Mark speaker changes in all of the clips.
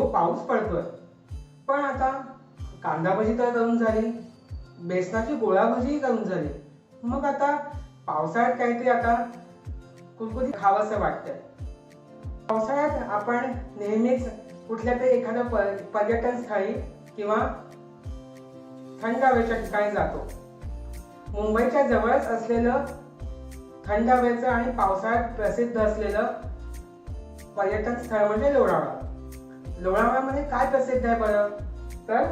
Speaker 1: जो पाऊस पडतोय. पण आता कांदा भजी तर करून झाली बेसनाची गोळा भजीही करून झाली. मग आता पावसाळ्यात काहीतरी आता कुरकुरीत खावंसं वाटतंय. पावसाळ्यात आपण नेहमीच कुठल्या तरी एखाद्या पर- पर्यटन स्थळी किंवा थंड हवेच्या ठिकाणी जातो. मुंबईच्या जवळच असलेलं थंड हवेचं आणि पावसाळ्यात प्रसिद्ध असलेलं पर्यटन स्थळ म्हणजे लोणावळा. लोणावळ्यामध्ये काय प्रसिद्ध आहे बरं? तर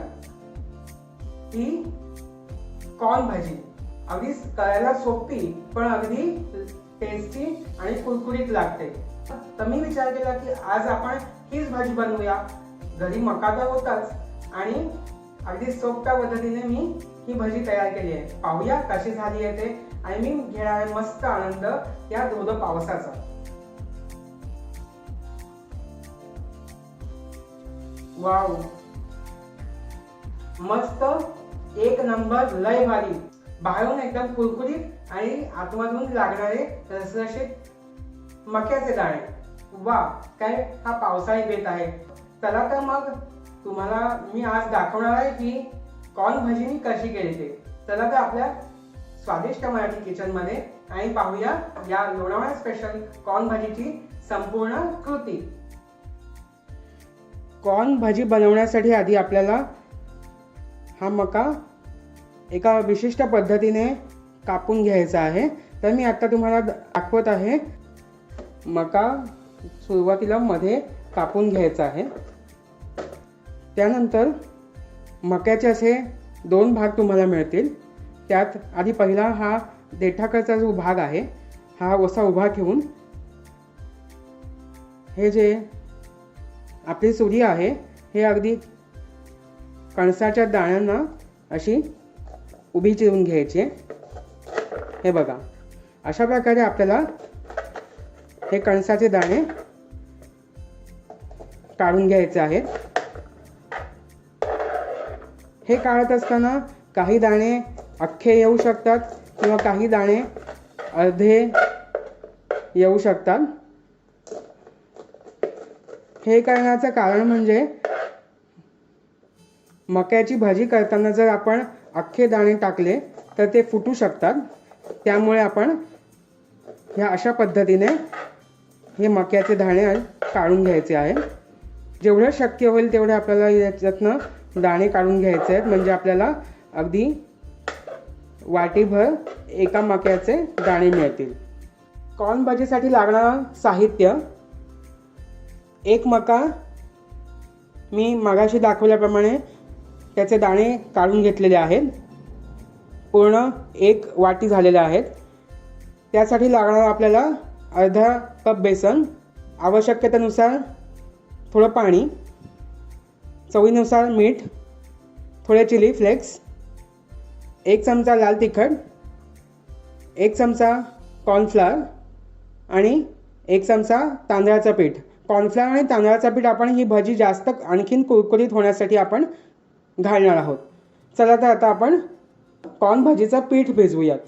Speaker 1: ही कॉर्न भाजी. अगदी करायला सोपी पण अगदी टेस्टी आणि कुरकुरीत लागते. तर मी विचार केला की आज आपण हीच भाजी बनवूया. घरी मका तर होताच आणि अगदी सोप्या पद्धतीने मी ही भाजी तयार केली आहे. पाहूया कशी झाली आहे ते. आणि मी घेणार मस्त आनंद या धोध पावसाचा. वाव. मस्त. एक नंबर लय भारी. बाहेरून एकदम कुरकुरीत आणि आतमधून लागणारे रसरसे मक्याचे दाणे. वा काय हा पावसाळी बेत आहे. चला तर मग तुम्हाला मी आज दाखवणार आहे की कॉर्न भाजी मी कशी केली. ते चला तर आपल्या स्वादिष्ट मराठी किचनमध्ये आणि पाहूया या लोणावळा स्पेशल कॉर्न भाजीची संपूर्ण कृती. कॉर्न भाजी बनवण्यासाठी आधी आपल्याला हा मका एका विशिष्ट पद्धतीने कापून घ्यायचा आहे. तर मी आत्ता तुम्हाला दाखवत आहे मका सुरुवातीला मध्ये कापून घ्यायचा आहे. त्यानंतर मक्याचे असे दोन भाग तुम्हाला मिळतील. त्यात आधी पहिला हा देठाकडचा जो भाग आहे हा वसा उभा ठेवून हे जे आपली सुरी आहे. हे अगदी कणसाच्या दाण्यांना अशी उभी चिरून घ्यायची. हे बघा. अशा प्रकारे आपल्याला हे कणसाचे दाणे काढून घ्यायचे आहेत. हे काढत असताना काही दाणे अख्खे येऊ शकतात किंवा काही दाणे अर्धे येऊ शकतात. हे करण्याचं कारण म्हणजे मक्याची भाजी करताना जर आपण अख्खे दाणे टाकले तर ते फुटू शकतात. त्यामुळे आपण ह्या अशा पद्धतीने हे मक्याचे दाणे काढून घ्यायचे आहे. जेवढं शक्य होईल तेवढे आपल्याला याच्यातनं दाणे काढून घ्यायचे आहेत. म्हणजे आपल्याला अगदी वाटीभर एका मक्याचे दाणे मिळतील. कॉर्न भाजीसाठी लागणारं साहित्य एक मका मी मगाशी दाखवल्याप्रमाणे त्याचे दाणे काढून घेतलेले आहेत. पूर्ण एक वाटी झालेल्या आहेत. त्यासाठी लागणार आपल्याला अर्धा कप बेसन. आवश्यकतेनुसार थोडं पाणी. चवीनुसार मीठ. थोडे चिली फ्लेक्स. एक चमचा लाल तिखट. एक चमचा कॉर्नफ्लावर आणि एक चमचा तांदळाचं पीठ. कॉर्नफ्लॉवर आणि तांदळाचं पीठ आपण ही भाजी जास्त आणखीन कुरकुरीत होण्यासाठी आपण घालणार आहोत. चला तर आता आपण कॉर्न भाजीचं पीठ भिजवूयात.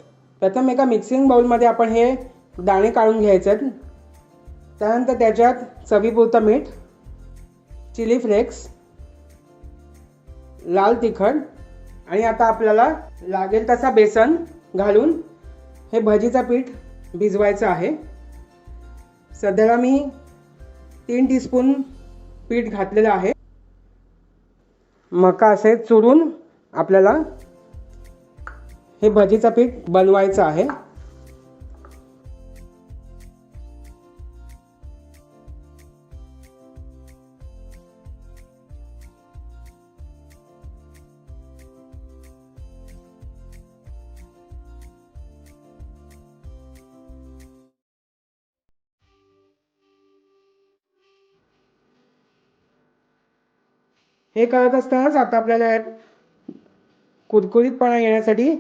Speaker 1: प्रथम एका मिक्सिंग बाउलमध्ये आपण हे दाणे काढून घ्यायचे आहेत. त्यानंतर त्याच्यात चवीपुरतं मीठ चिली फ्लेक्स लाल तिखट आणि आता आपल्याला लागेल तसा बेसन घालून हे भजीचं पीठ भिजवायचं आहे. सध्याला मी तीन टीस्पून पीठ घातलेलं आहे. मका असे चुरून आपल्याला हे भजीचं पीठ बनवायचं आहे. हे करत असतानाच आता आपल्याला कुरकुरीतपणा येण्यासाठी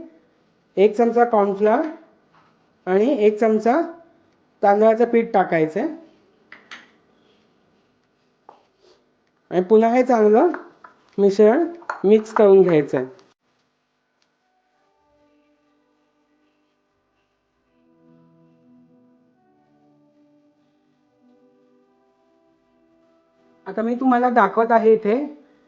Speaker 1: एक चमचा कॉर्नफ्लॉवर आणि एक चमचा तांदळाचं पीठ टाकायचं आहे आणि पुन्हा हे चांगलं मिश्रण मिक्स करून घ्यायचं आहे आता मी तुम्हाला दाखवत आहे इथे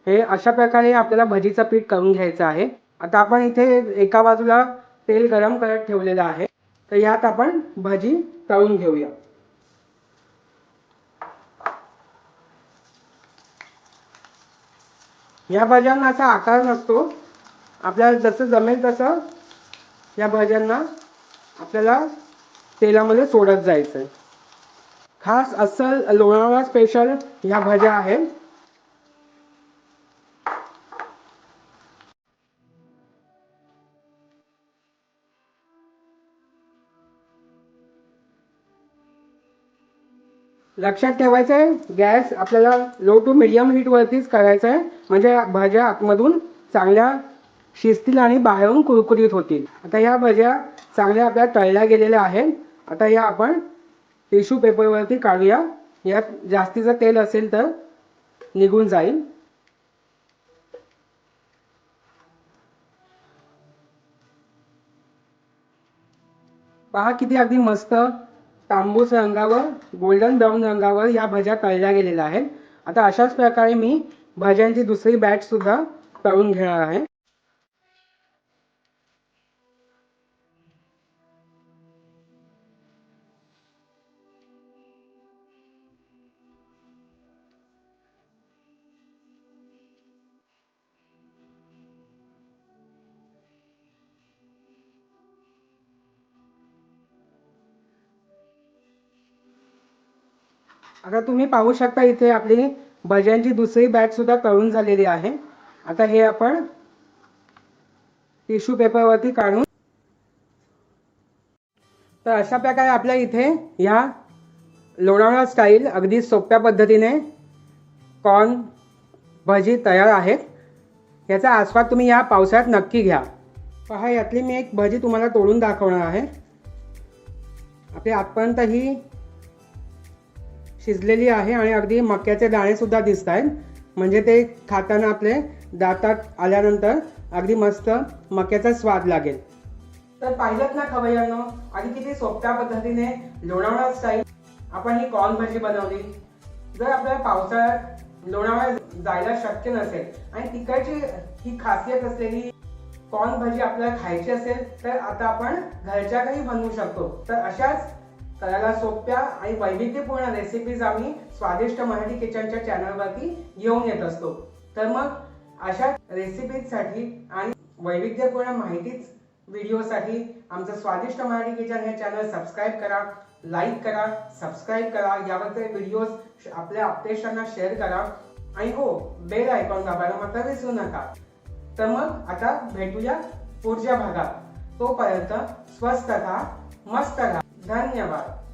Speaker 1: हे अशा प्रकारे आपल्याला भजीचं पीठ करून घ्यायचं आहे. आता आपण इथे एका बाजूला तेल गरम करत ठेवलेलं आहे. तर यात आपण भजी तळून घेऊया. या भज्यांना असा आकार नसतो. आपल्याला जसं जमेल तसं या भज्यांना आपल्याला तेलामध्ये सोडत जायचं आहे खास अस्सल लोणावळा स्पेशल ह्या भज्या आहेत. लक्षात ठेवायचं आहे गॅस आपल्याला लो टू मिडियम हीटवरतीच करायचं आहे म्हणजे भज्या आतमधून चांगल्या शिजतील आणि बाहेरून कुरकुरीत होतील. आता ह्या भज्या चांगल्या आपल्या तळल्या गेलेल्या आहेत. आता या आपण टिश्यू पेपरवरती काढूया. यात जास्तीचं तेल असेल तर निघून जाईल. पहा किती अगदी मस्त तांबूस रंगावर गोल्डन ब्राऊन रंगावर या भज्या तळल्या गेलेल्या आहेत. आता अशाच प्रकारे मी भज्यांची दुसरी बॅच सुद्धा तळून घेणार आहे. आता तुम्ही पाहू शकता इथे आपली भज्यांची दुसरी बॅच सुद्धा तळून झालेली आहे. आता हे आपण टिश्यू पेपरवरती काढून तर अशा प्रकारे आपल्या इथे ह्या लोणावळा स्टाईल अगदी सोप्या पद्धतीने कॉर्न भजी तयार आहेत. याचा आस्वाद तुम्ही या पावसाळ्यात नक्की घ्या. पहा यातली मी एक भजी तुम्हाला तोडून दाखवणार आहे. आपली आतपर्यंत ही शिजलेली आहे आणि अगदी मक्याचे दाणे सुद्धा दिसत आहेत. म्हणजे ते खाताना आपले दातात आल्यानंतर अगदी मस्त मक्याचा स्वाद लागेल. तर पाहिलं ना खवय्यांनो आणि किती सोप्या पद्धतीने लोणावळा स्टाईल आपण ही कॉर्न भजी बनवली. जर आपल्याला पावसाळ्यात लोणावळा जायला शक्य नसेल आणि तिकडची ही खासियत असलेली कॉर्न भजी आपल्याला खायची असेल तर आता आपण घरच्या घरी बनवू शकतो. तर अशाच करायला सोप्या आणि वैविध्यपूर्ण रेसिपीज आम्ही स्वादिष्ट मराठी किचनच्या चॅनलवरती घेऊन येत असतो. तर मग अशा रेसिपीजसाठी आणि वैविध्यपूर्ण माहितीच व्हिडिओसाठी आमचं स्वादिष्ट मराठी किचन हे चॅनल सबस्क्राईब करा लाईक करा सबस्क्राईब करा. यावरचे व्हिडिओज आपल्या अपडेट्सांना शेअर करा. आणि हो बेल आयकॉन दाबायला मात्र विसरू नका. तर मग आता भेटूया पुढच्या भागात. तोपर्यंत स्वस्त राहा मस्त राहा ધન્યવાદ.